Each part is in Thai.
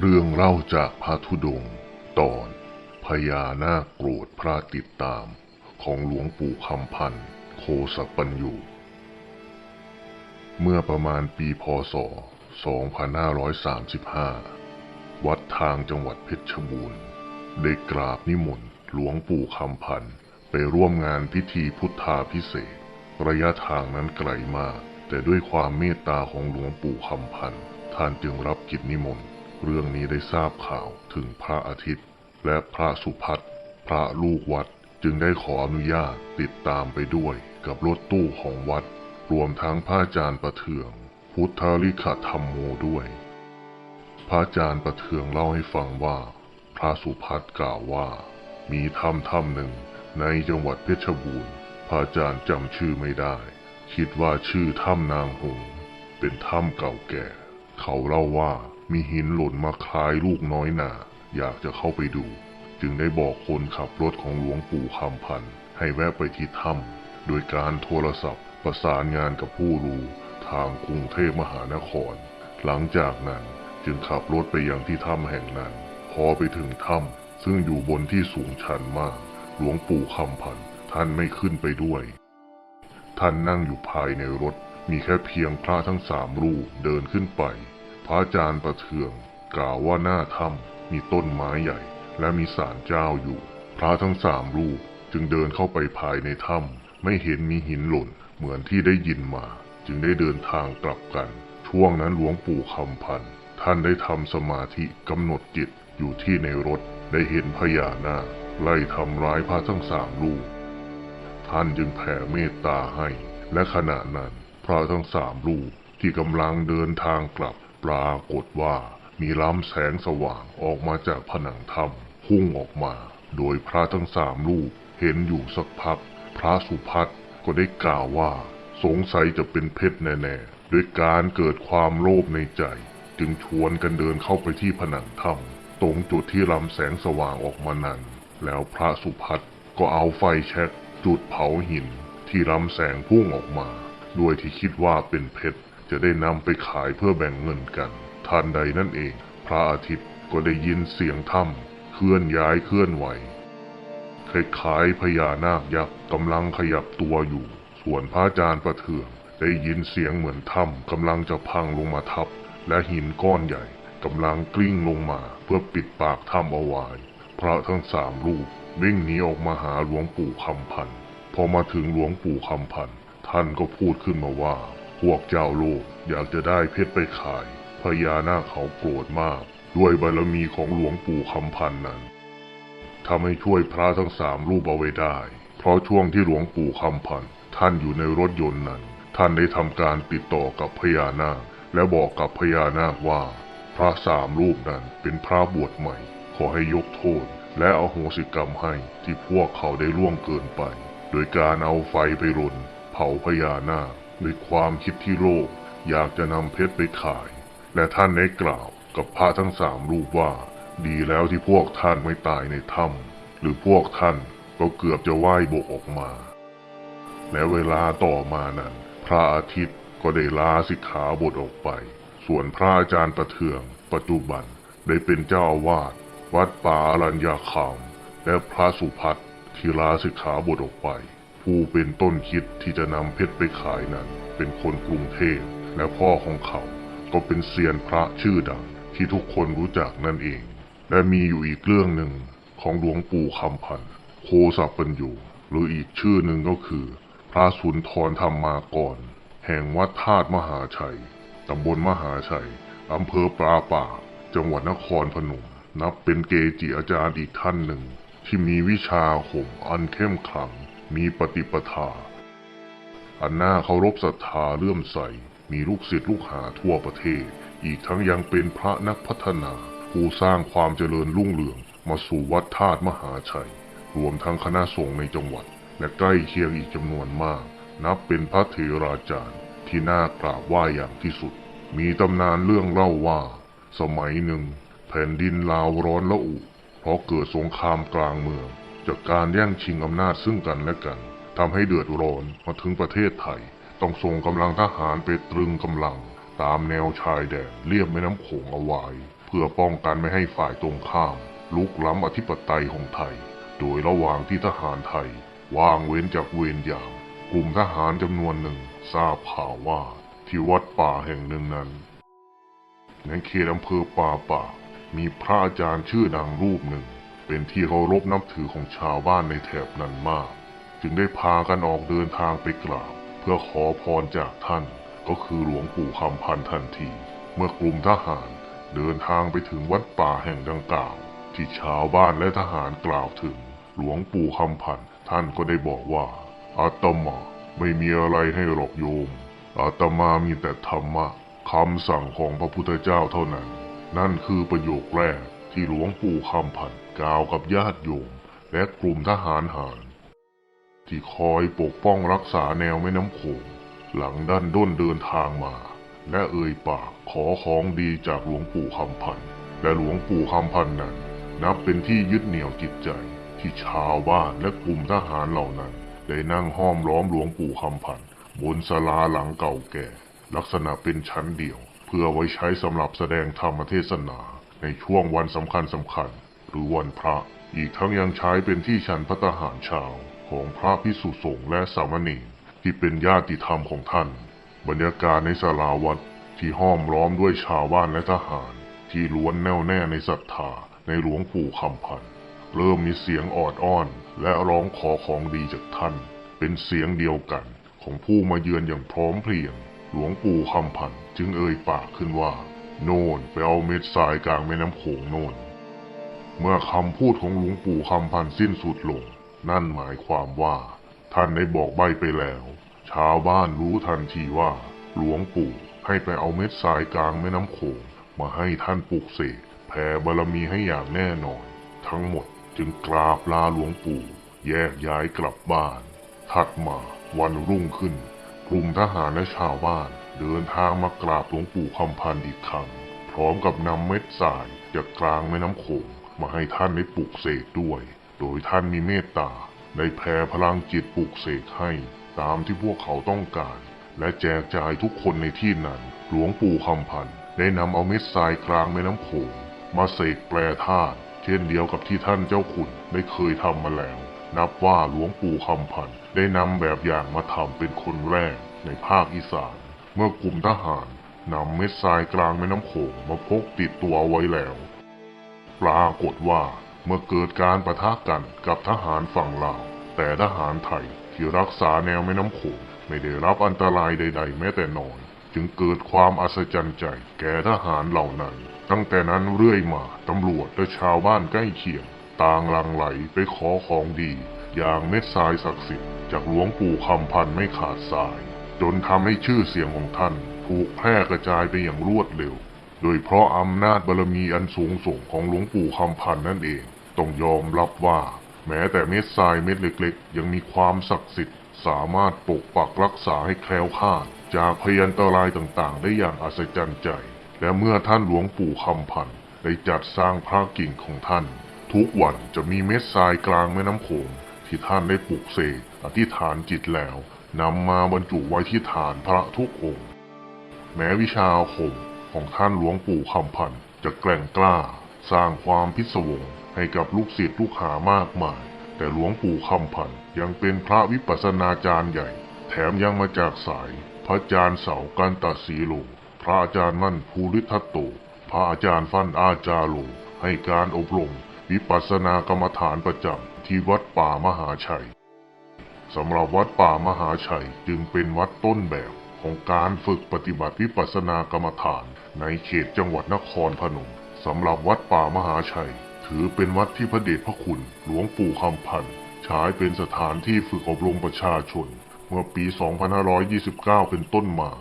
เรื่องเล่าจากพระธุดง ตอนพญานาคโกรธพระติดตามของหลวงปู่คำพันธ์โคสปัญญูเมื่อประมาณปีพศ 2535 วัดทางจังหวัดเพชรบูรณ์ ได้กราบนิมนต์หลวงปู่คำพันธ์ไปร่วมงานพิธีพุทธาพิเศษ ระยะทางนั้นไกลมาก แต่ด้วยความเมตตาของหลวงปู่คำพันธ์ท่านจึงรับกิจนิมนต์ เรื่องนี้ได้ทราบข่าวถึงพระอาทิตย์ และพระสุพัฒน์พระลูกวัดจึงได้ขออนุญาตติดตามไปด้วยกับรถตู้ของวัด รวมทั้งพระอาจารย์ประเทือง พุทธลิขธรรมโมด้วย พระอาจารย์ประเทืองเล่าให้ฟังว่า พระสุพัฒน์กล่าวว่า มีถ้ำถ้ำหนึ่งในจังหวัดเพชรบูรณ์ พระอาจารย์จำชื่อไม่ได้ คิดว่าชื่อถ้ำนางหงเป็นถ้ำเก่าแก่ เขาเล่าว่า มีหินหล่นมาคล้ายลูกน้อยหนาอยากจะเข้าไปดู จึงได้บอกคนขับรถของหลวงปู่คำพันให้แวะไปที่ถ้ำโดยการโทรศัพท์ ประสานงานกับผู้รู้ทางกรุงเทพมหานคร หลังจากนั้นจึงขับรถไปยังที่ถ้ำแห่งนั้น พอไปถึงถ้ำซึ่งอยู่บนที่สูงชันมาก หลวงปู่คำพันท่านไม่ขึ้นไปด้วย ท่านนั่งอยู่ภายในรถมีแค่เพียงพระทั้งสามรูปเดินขึ้นไป พระอาจารย์ประเทือง กล่าวว่าหน้าถ้ำมีต้นไม้ใหญ่ และมีศาลเจ้าอยู่ พระทั้งสามรูปจึงเดินเข้าไปภายในถ้ำไม่เห็นมีหินหล่น เหมือนที่ได้ยินมา จึงได้เดินทางกลับกัน ช่วงนั้นหลวงปู่คำพันธ์ท่านได้ทำสมาธิกำหนดจิตอยู่ที่ในรถได้เห็นพญานาคไล่ทำร้ายพระทั้งสามรูปท่านจึงแผ่เมตตาให้ และขณะนั้น พระทั้งสามรูปที่กำลังเดินทางกลับ ปรากฏว่ามีล้ำแสงสว่างออกมาจากผนังถ้ำพุ่งออกมา โดยพระทั้งสามรูปเห็นอยู่สักพัก พระสุพัฒก็ได้กล่าวว่า สงสัยจะเป็นเพชรแน่ๆโดยการเกิดความโลภในใจ จึงชวนกันเดินเข้าไปที่ผนังถ้ำตรงจุดที่ลำแสงสว่างออกมานั้น แล้วพระสุพัฒก็เอาไฟแช็กจุดเผาหินที่ลำแสงพุ่งออกมาโดยที่คิดว่าเป็นเพชร จะได้นำไปขายเพื่อแบ่งเงินกันทันใดนั่นเอง พระอาทิตย์ก็ได้ยินเสียงถ้ำเคลื่อนย้ายเคลื่อนไหวคล้ายๆพญานาคยักษ์กำลังขยับตัวอยู่ ส่วนพระอาจารย์ประเทืองได้ยินเสียงเหมือนถ้ำกำลังจะพังลงมาทับ และหินก้อนใหญ่กำลังกลิ้งลงมาเพื่อปิดปากถ้ำเอาไว้พระทั้งสามรูปวิ่งหนีออกมาหาหลวงปู่คำพัน พอมาถึงหลวงปู่คำพัน ท่านก็พูดขึ้นมาว่า พวกเจ้าโลกอยากจะได้เพชรไปขาย พญานาคเขาโกรธมาก ด้วยบารมีของหลวงปู่คำพันนั้นทำให้ช่วยพระทั้งสามรูปเอาไว้ได้ เพราะช่วงที่หลวงปู่คำพันท่านอยู่ในรถยนต์นั้น ท่านได้ทำการติดต่อกับพญานาค และบอกกับพญานาคว่า พระสามรูปนั้นเป็นพระบวชใหม่ ขอให้ยกโทษ และอโหสิกรรมให้ที่พวกเขาได้ล่วงเกินไป โดยการเอาไฟไปรนเผาพญานาค ด้วยความคิดที่โลภอยากจะนำเพชรไปขาย และท่านได้กล่าวกับพระทั้งสามรูปว่า ดีแล้วที่พวกท่านไม่ตายในถ้ำหรือพวกท่านก็เกือบจะว่ายบกออกมา และเวลาต่อมานั้น พระอาทิตย์ก็ได้ลาสิกขาบทออกไป ส่วนพระอาจารย์ประเทือง ปัจจุบันได้เป็นเจ้าอาวาสวัดป่าอรัญญาคาม และพระสุพัฒน์ที่ลาสิกขาบทออกไป ผู้เป็นต้นคิดที่จะนำเพชรไปขายนั้น เป็นคนกรุงเทพและพ่อของเขา ก็เป็นเซียนพระชื่อดังที่ทุกคนรู้จักนั่นเอง และมีอยู่อีกเรื่องหนึ่งของหลวงปู่คำพันธ์โคสัปปัญญูหรืออีกชื่อหนึ่งก็คือ พระสุนทรธรรมากร แห่งวัดธาตุมหาชัยตำบลมหาชัยอำเภอปราป่า จังหวัดนครพนม นับเป็นเกจิอาจารย์อีกท่านหนึ่ง ที่มีวิชาข่มอันเข้มขลัง มีปฏิปทา อันน่าเคารพศรัทธาเลื่อมใส มีลูกศิษย์ลูกหาทั่วประเทศ อีกทั้งยังเป็นพระนักพัฒนา ผู้สร้างความเจริญรุ่งเรืองมาสู่วัดธาตุมหาชัย รวมทั้งคณะสงฆ์ในจังหวัด และใกล้เคียงอีกจำนวนมาก นับเป็นพระเถราจารย์ที่น่ากราบไหว้อย่างที่สุด มีตำนานเรื่องเล่าว่า สมัยหนึ่ง แผ่นดินลาวร้อนละอุ เพราะเกิดสงครามกลางเมือง จากการแย่งชิงอำนาจซึ่งกันและกันทำให้เดือดร้อนมาถึงประเทศไทย ต้องส่งกำลังทหารไปตรึงกำลัง ตามแนวชายแดนเลียบแม่น้ำโขงเอาไว้ เพื่อป้องกันไม่ให้ฝ่ายตรงข้าม ลุกล้ำอธิปไตยของไทย โดยระหว่างที่ทหารไทย ว่างเว้นจากเวรยาม กลุ่มทหารจำนวนหนึ่งทราบข่าวว่าที่วัดป่าแห่งหนึ่งนั้น ในเขตอำเภอป่าป่ากมีพระอาจารย์ชื่อดังรูปหนึ่ง เป็นที่เคารพนับถือของชาวบ้านในแถบนั้นมาก จึงได้พากันออกเดินทางไปกราบ เพื่อขอพรจากท่านก็คือหลวงปู่คำพันธ์ทันที เมื่อกลุ่มทหารเดินทางไปถึงวัดป่าแห่งดังกล่าว ที่ชาวบ้านและทหารกล่าวถึง หลวงปู่คำพันธ์ท่านก็ได้บอกว่าอาตมาไม่มีอะไรให้หรอกโยมอาตมามีแต่ธรรมะคำสั่งของพระพุทธเจ้าเท่านั้น นั่นคือประโยคแรก ที่หลวงปู่คำพันธ์กล่าวกับญาติโยม และกลุ่มทหารหาร ที่คอยปกป้องรักษาแนวแม่น้ำโขงหลังด้านด้นเดินทางมา และเอ่ยปากขอของดีจากหลวงปู่คำพันธ์และหลวงปู่คำพันธ์นั้น นับเป็นที่ยึดเหนี่ยวจิตใจ ที่ชาวบ้านและกลุ่มทหารเหล่านั้น ได้นั่งห้อมล้อมหลวงปู่คำพันธ์บนศาลาหลังเก่าแก่ ลักษณะเป็นชั้นเดียว เพื่อไว้ใช้สำหรับแสดงธรรมเทศนา ในช่วงวันสำคัญสำคัญ หรือวันพระ อีกทั้งยังใช้เป็นที่ฉันพัตตาหารเช้าของพระพิสุสงฆ์และสามเณรที่เป็นญาติธรรมของท่าน บรรยากาศในศาลาวัดที่ห้อมล้อมด้วยชาวบ้านและทหาร ที่ล้วนแน่วแน่ในศรัทธาในหลวงปู่คำพันเริ่มมีเสียงออดอ้อน และร้องขอของดีจากท่าน เป็นเสียงเดียวกันของผู้มาเยือนอย่างพร้อมเพรียง หลวงปู่คำพันจึงเอ่ยปากขึ้นว่า โน่นไปเอาเม็ดทรายกลางแม่น้ำโขงโน่น เมื่อคำพูดของหลวงปู่คำพันสิ้นสุดลง นั่นหมายความว่า ท่านได้บอกใบไปแล้ว ชาวบ้านรู้ทันทีว่า หลวงปู่ให้ไปเอาเม็ดทรายกลางแม่น้ำโขง มาให้ท่านปลุกเสกแผ่บารมีให้อย่างแน่นอน ทั้งหมดจึงกราบลาหลวงปู่ แยกย้ายกลับบ้าน ถัดมาวันรุ่งขึ้นกลุ่มทหารและชาวบ้าน เดินทางมากราบหลวงปู่คำพันธ์อีกครั้ง พร้อมกับนำเม็ดทรายจากกลางแม่น้ำโขงมาให้ท่านได้ปลุกเสกด้วย โดยท่านมีเมตตาได้แผ่พลังจิตปลุกเสกให้ ตามที่พวกเขาต้องการ และแจกจ่ายทุกคนในที่นั้น หลวงปู่คำพันธ์ได้นำเอาเม็ดทรายกลางแม่น้ำโขงมาเสกแปรธาตุเช่นเดียวกับที่ท่านเจ้าขุนได้เคยทำมาแล้ว นับว่าหลวงปู่คำพันธ์ได้นำแบบอย่างมาทำเป็นคนแรกในภาคอีสาน เมื่อกลุ่มทหารนำเม็ดทรายกลางแม่น้ำโขงมาพกติดตัวไว้แล้ว ปรากฏว่าเมื่อเกิดการประทะกันกับทหารฝั่งลาว แต่ทหารไทยที่รักษาแนวแม่น้ำโขงไม่ได้รับอันตรายใด ๆ แม้แต่น้อย จึงเกิดความอัศจรรย์ใจแก่ทหารเหล่านั้น ตั้งแต่นั้นเรื่อยมาตำรวจและชาวบ้านใกล้เคียง ต่างหลังไหลไปขอของดี อย่างเม็ดทรายศักดิ์สิทธิ์จากหลวงปู่คำพันไม่ขาดสาย จนทำให้ชื่อเสียงของท่านถูกแพร่กระจายไปอย่างรวดเร็ว โดยเพราะอำนาจบารมีอันสูงส่งของหลวงปู่คำพันนั่นเอง ต้องยอมรับว่า แม้แต่เม็ดทรายเม็ดเล็กๆ ยังมีความศักดิ์สิทธิ์ สามารถปกปักรักษาให้แคล้วคลาด จากพยันตรายต่างๆ ได้อย่างอัศจรรย์ใจ และเมื่อท่านหลวงปู่คำพันได้จัดสร้างพระกิ่งของท่าน ทุกวันจะมีเม็ดทรายกลางแม่น้ำโขงที่ท่านได้ปลูกเสกอธิษฐานจิตแล้ว นำมาบรรจุไว้ที่ฐานพระทุกองค์ แม้วิชาคมของท่านหลวงปู่คำพันธ์จะแกร่งกล้า สร้างความพิศวงให้กับลูกศิษย์ลูกหามากมาย แต่หลวงปู่คำพันธ์ยังเป็นพระวิปัสสนาจารย์ใหญ่ แถมยังมาจากสาย พระอาจารย์เสากันตัดสีโลพระอาจารย์มั่นภูริทัตโต พระอาจารย์ฟันอาจาโลให้การอบรมวิปัสสนากรรมฐานประจำที่วัดป่ามหาชัย สำหรับวัดป่ามหาชัยจึงเป็นวัดต้นแบบของการฝึกปฏิบัติวิปัสสนากรรมฐาน ในเขตจังหวัดนครพนมสำหรับวัดป่ามหาชัย ถือเป็นวัดที่พระเดชพระคุณหลวงปู่คำพันธ์ใช้เป็นสถานที่ฝึกอบรมประชาชน เมื่อปี 2529 เป็นต้นมา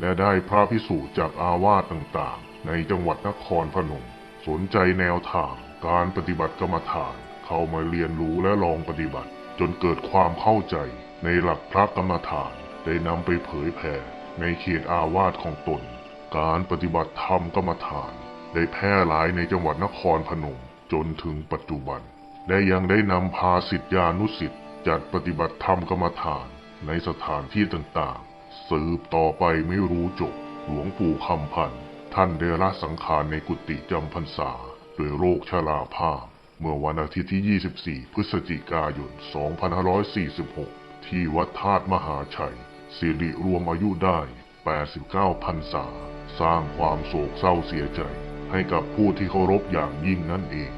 และได้พระพิสูจน์จากอาวาสต่างๆ ในจังหวัดนครพนม สนใจแนวทางการปฏิบัติกรรมฐาน เข้ามาเรียนรู้และลองปฏิบัติ จนเกิดความเข้าใจในหลักพระกรรมฐานได้นำไปเผยแผ่ในเขตอาวาสของตน การปฏิบัติธรรมกรรมฐาน ได้แพร่หลายในจังหวัดนครพนมจนถึงปัจจุบัน และยังได้นำพาสิทธิานุสิทธิ์จัดปฏิบัติธรรมกรรมฐานในสถานที่ต่างๆ สืบต่อไปไม่รู้จบ หลวงปู่คำพันธ์ท่านได้ละสังขารในกุฏิจำพรรษาโดวยโรคชราภาพ เมื่อวันอาทิตย์ที่ 24 พฤศจิกายน 2546 ที่วัดธาตุมหาชัย สิริรวมอายุได้ 89พรรษา สร้างความโศกเศร้าเสียใจ ให้กับผู้ที่เคารพอย่างยิ่งนั่นเอง